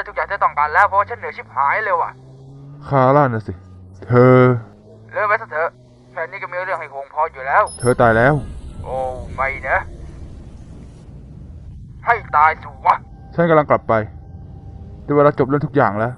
ได้ทุกอย่างที่ต้องการแล้วเพราะว่าฉันเหนื่อยชิบหายเลยว่ะคาร่าน่ะสิ เธอ เลิกไปซะเถอะแค่นี้ก็มีเรื่องให้คงพออยู่แล้ว เธอตายแล้ว โอ้ไม่นะ ให้ตายสิวะ ฉันกำลังกลับไปได้เวลาจบเรื่องทุกอย่างแล้ว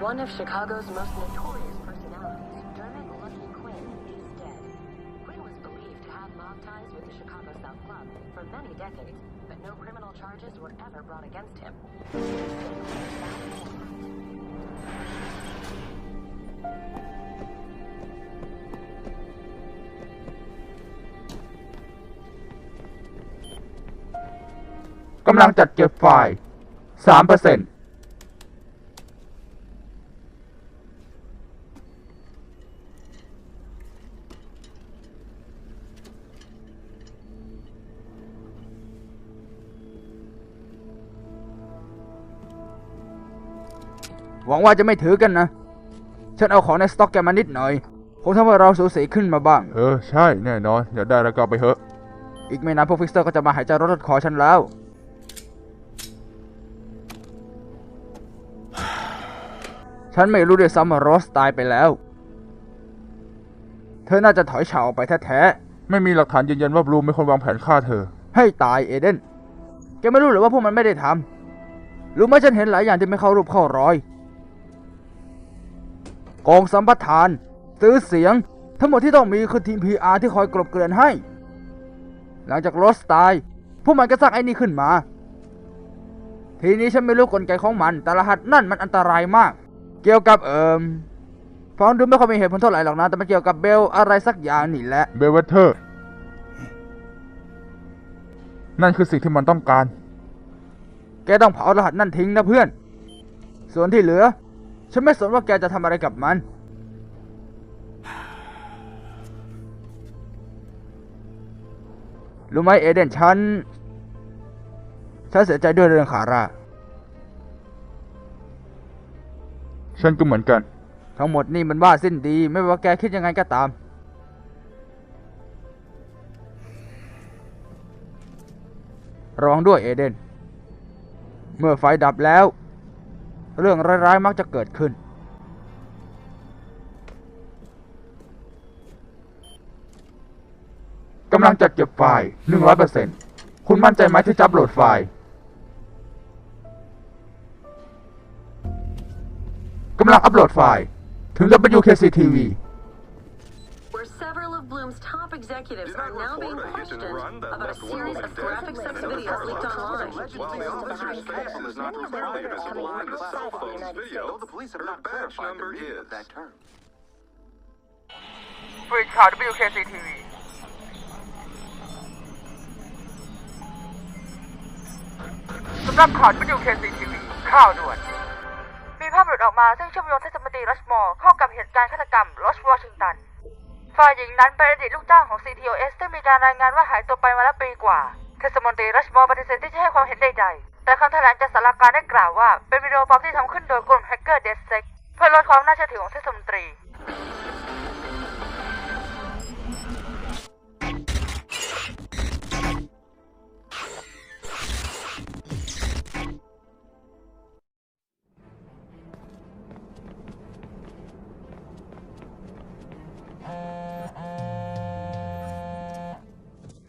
One of Chicago's most notorious personalities, Dermot Lucky Quinn, is dead. Quinn was believed to have mob ties with the Chicago South Club for many decades, but no criminal charges were ever brought against him. กำลังจัดเก็บไฟล์3% หวังว่าจะไม่ถือกันนะ ฉันเอาของในสต็อกแกมานิดหน่อยคงทำให้เราสูสีขึ้นมาบ้าง เออ ใช่แน่นอนอยากได้แล้วก็เอาไปเถอะ อีกไม่นานพวกฟิกเซอร์ก็จะมาหายใจรถคอฉันแล้ว ฉันไม่รู้ด้วยซ้ำว่าโรสตายไปแล้ว เธอน่าจะถอยฉากออกไปแท้ไม่มีหลักฐานยืนยันว่าบลูมเป็นคนวางแผนฆ่าเธอๆให้ตายเอเดนแกไม่รู้หรือว่าพวกมันไม่ได้ทำรู้ไหมฉันเห็นหลายอย่างที่ไม่เข้ารูปเข้ารอย กองสัมปทาน ซื้อเสียง ทั้งหมดที่ต้องมีคือทีม PR ที่คอยกลบเกลื่อนให้ หลังจากโรสตายพวกมันก็สร้างไอ้นี่ขึ้นมา ทีนี้ฉันไม่รู้กลไกของมัน แต่รหัสนั่นมันอันตรายมาก เกี่ยวกับเอิมฟังดูไม่ค่อยมีเหตุผลเท่าไหร่หรอกนะ แต่มันเกี่ยวกับเบลอะไรสักอย่างนี่แหละ เบลเวเทอร์ นั่นคือสิ่งที่มันต้องการ แกต้องเผารหัสนั่นทิ้งนะเพื่อน ส่วนที่เหลือ ฉันไม่สนว่าแกจะทำอะไรกับมัน รู้ไหมเอเดนฉัน ฉันเสียใจด้วยเรื่องคาร่า ฉันก็เหมือนกัน ทั้งหมดนี่มันว่าสิ้นดี ไม่ว่าแกคิดยังไงก็ตามระวังด้วยเอเดน เมื่อไฟดับแล้ว เรื่องร้ายๆมักจะเกิดขึ้น กำลังจัดเก็บไฟล์หนึ่งร้อยเปอร์เซ็นต์คุณมั่นใจไหมที่จะอับโหลดไฟล์ กำลังอัพโหลดไฟล์ ถึง WKC TV executives Did are not now being report a hit and questioned run that about a left one series woman of dead graphic sex and another videos leaked paralyzed. online. While the officer's face is not clearly visible on the cell phone's video, the police have her not badge clarified number the meaning is. of that term. ฟรีข่าว WKC TV สำนักข่าว WKC TV ข่าวด่วน มีภาพหลุดออกมาซึ่งเชื่อมโยงเทศมนตรีรัชมอร์เข้ากับเหตุการณ์ฆาตกรรมรอชวอชิงตัน ฝ่ายหญิงนั้นเป็นอดีตลูกจ้างของ CTOS ซึ่งมีการรายงานว่าหายตัวไปมาแล้วปีกว่า เทศมนตรีรัชมอร์ปฏิเสธที่จะให้ความเห็นใดๆ แต่คำแถลงจากสารการได้กล่าวว่า เป็นวิดีโอปลอมที่ทำขึ้นโดยกลุ่มแฮกเกอร์เดสเซ็กเพื่อลดความน่าเชื่อถือของเทศมนตรี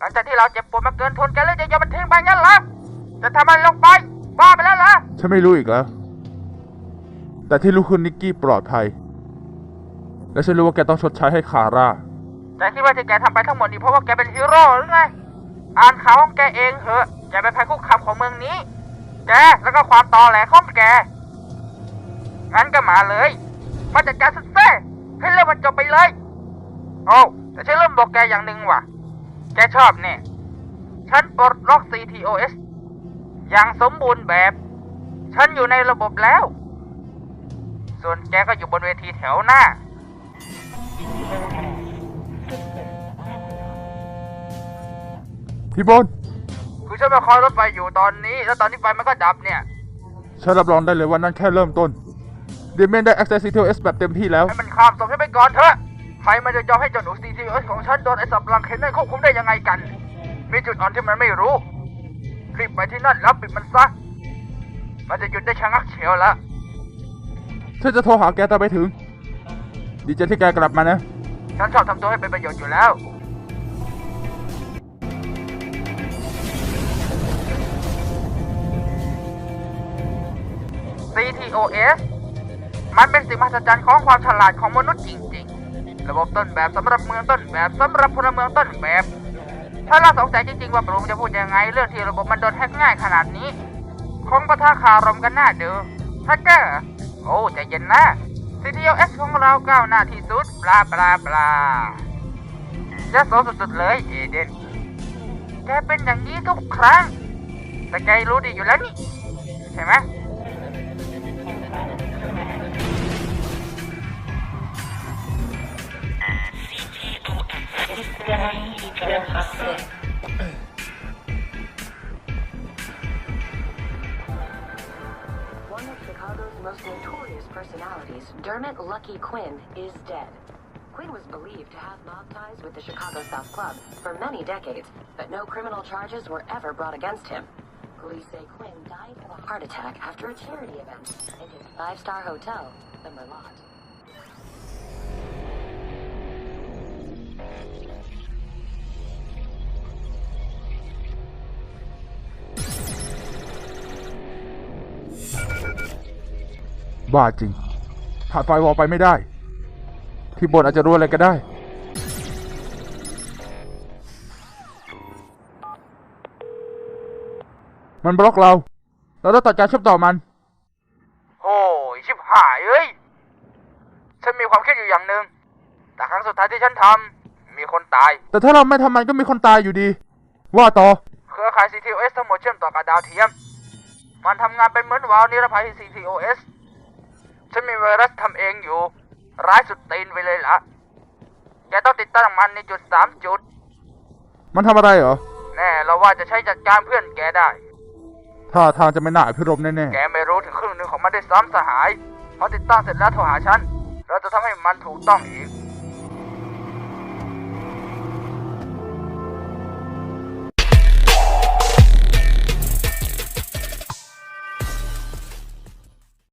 หลังจากที่เราเจ็บปวดมาเกินทนแกเลยจะยอมมันทิ้งไปงั้นเหรอจะทำอะไรลงไปบ้าไปแล้วเหรอฉันไม่รู้อีกแล้ว แต่ที่รู้คือนิกกี้ปลอดภัย และฉันรู้ว่าแกต้องชดใช้ให้คาร่าแกคิดว่าที่แกทำไปทั้งหมดนี่เพราะว่าแกเป็นฮีโร่หรือไง อ่านข่าวของแกเองเหอะ แกเป็นภัยคุกคามของเมืองนี้ แกแล้วก็ความตอแหลของแก งั้นก็มาเลย มาจัดการสุดเซ่ให้เรื่องมันจบไปเลย โอ้แต่ฉันเริ่มบอกแกอย่างหนึ่งว่ะ แกชอบเนี่ยฉันปลดล็อก CTOS อย่างสมบูรณ์แบบ ฉันอยู่ในระบบแล้ว ส่วนแกก็อยู่บนเวทีแถวหน้า พี่บนคือฉันมาคอยรถไฟอยู่ตอนนี้ แล้วตอนนี้ไฟมันก็ดับเนี่ย ฉันรับรองได้เลยว่านั่นแค่เริ่มต้นเดเมนได้ access CTOS แบบเต็มที่แล้ว ให้มันข้ามส่งฉันไปก่อนเถอะ ใครมันจะยอมให้เจ้าหนู CTOS ของฉันโดนไอ้สับลังเคนนั่นควบคุมได้ยังไงกัน มีจุดอ่อนที่มันไม่รู้ รีบไปที่นั่นแล้วปิดมันซะ มันจะหยุดได้ชะงักเฉียวละฉันจะโทรหาแกตอนไปถึง ดีใจที่แกกลับมานะ ฉันชอบทำตัวให้เป็นประโยชน์อยู่แล้ว CTOS มันเป็นสิ่งมหัศจรรย์ของความฉลาดของมนุษย์จริงๆ ระบบต้นแบบสำหรับเมืองต้นแบบสำหรับพลเมืองต้นแบบ ถ้าเราสงสัยจริงๆว่าปรุงจะพูดยังไงเรื่องที่ระบบมันโดนแฮกง่ายขนาดนี้ คงประทะคารมกันหน้าดูแฮกเกอร์โอ้ใจเย็นนะ CTOS ของเราก้าวหน้าที่สุดบลาบลาบลาจะโสสุดๆเลยเอเดนแกเป็นอย่างนี้ทุกครั้ง แต่แกรู้ดีอยู่แล้วนี่ ใช่ไหม One of Chicago's most notorious personalities, Dermot Lucky Quinn, is dead. Quinn was believed to have mob ties with the Chicago South Club for many decades, but no criminal charges were ever brought against him. Police say Quinn died of a heart attack after a charity event in his five-star hotel, the Merlot. บ้าจริง ผ่านไฟวอลไปไม่ได้พี่บนอาจจะรู้อะไรก็ได้ มันบล็อกเรา เราต้องตัดการเชื่อมต่อมัน โอ้ย ชิบหายเอ้ย ฉันมีความคิดอยู่อย่างหนึ่งแต่ครั้งสุดท้ายที่ฉันทำ คนตาย แต่ถ้าเราไม่ทำมันก็มีคนตายอยู่ดี ว่าต่อ เครือข่าย CTOS ทั้งหมดเชื่อมต่อกับดาวเทียม มันทำงานเป็นเหมือนวาล์วนิรภัย CTOS ฉันมีไวรัสทำเองอยู่ ร้ายสุดตีนไปเลยละแกต้องติดตั้งมันในจุดสามจุด มันทำอะไรเหรอ แน่เราว่าจะใช้จัดการเพื่อนแกได้ ท่าทางจะไม่น่าอภิรมย์แน่แกไม่รู้ถึงครึ่งหนึ่งของมันได้วยซ้ำสหายพอติดตั้งเสร็จแล้วโทรหาฉัน เราจะทำให้มันถูกต้องอีก